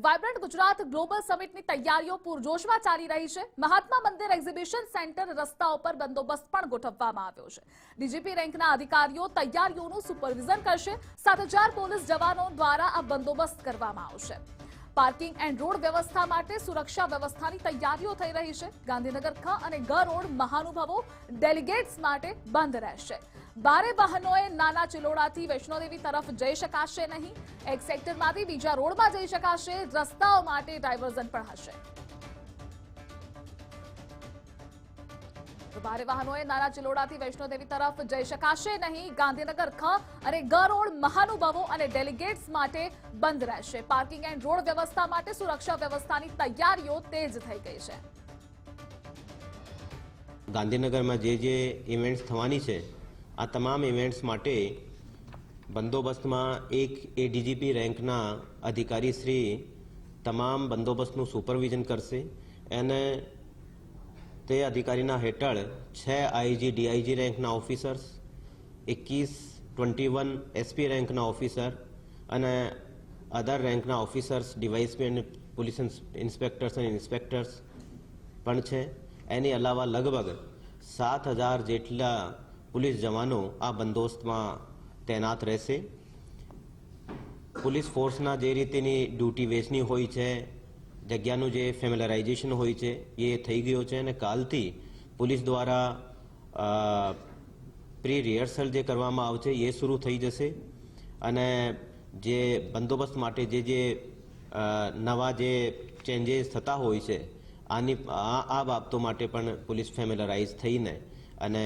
Vibrant Gujarat global સમિટની તૈયારીઓ પૂરજોશમાં ચાલી રહી છે. મહાત્મા મંદિર એક્ઝિબિશન સેન્ટર રસ્તાઓ પર બંદોબસ્ત પણ ગોઠવવામાં આવ્યો છે. ડીજીપી રેન્કના અધિકારીઓ તૈયારીઓનું સુપરવિઝન કરશે. સાત હજાર પોલીસ જવાનો દ્વારા આ બંદોબસ્ત કરવામાં આવશે. પાર્કિંગ એન્ડ રોડ વ્યવસ્થા માટે સુરક્ષા વ્યવસ્થાની તૈયારીઓ થઈ રહી છે. ગાંધીનગર ખ અને ગ રોડ મહાનુભાવો ડેલિગેટ્સ માટે બંધ રહેશે. બારે વાહનોએ નાના ચિલોડાથી વૈષ્ણોદેવી તરફ જઈ શકાશે નહીં. એક સેક્ટરમાંથી બીજા રોડમાં જઈ શકાશે. રસ્તાઓ માટે ડાયવર્ઝન પણ હશે ભારે વાહનોએ નાના ચિલોડાથી વૈષ્ણોદેવી તરફ જઈ શકાશે નહીં. ગાંધીનગર ખ અને ગ રોડ મહાનુભાવો અને ડેલિગેટ્સ માટે બંધ રહેશે. પાર્કિંગ એન્ડ રોડ વ્યવસ્થા માટે સુરક્ષા વ્યવસ્થાની તૈયારીઓ તેજ થઈ ગઈ છે. ગાંધીનગરમાં જે જે ઇવેન્ટ્સ થવાની છે આ તમામ ઇવેન્ટ્સ માટે બંદોબસ્તમાં એક એડીજીપી રેન્કના અધિકારી શ્રી તમામ બંદોબસ્તનું સુપરવિઝન કરશે અને તે અધિકારીના હેઠળ છ આઈજી ડીઆઈજી રેન્કના ઓફિસર્સ એકવીસ ટ્વેન્ટી વન એસપી રેન્કના ઓફિસર અને અધર રેન્કના ઓફિસર્સ ડીવાયસપી અને પોલીસ ઇન્સ્પેક્ટર્સ અને ઇન્સ્પેક્ટર્સ પણ છે. એની અલાવા લગભગ સાત હજાર જેટલા પોલીસ જવાનો આ બંદોબસ્તમાં તૈનાત રહેશે. પોલીસ ફોર્સના જે રીતેની ડ્યુટી વેચની હોય છે, જગ્યાનું જે ફેમિલરાઇઝેશન હોય છે, એ થઈ ગયો છે અને કાલથી પોલીસ દ્વારા પ્રી રિહર્સલ જે કરવામાં આવશે એ શરૂ થઈ જશે. અને જે બંદોબસ્ત માટે જે જે નવા જે ચેન્જીસ થતા હોય છે, આની, આ બાબતો માટે પણ પોલીસ ફેમિલરાઇઝ થઈને અને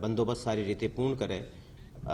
બંદોબસ્ત સારી રીતે પૂર્ણ કરે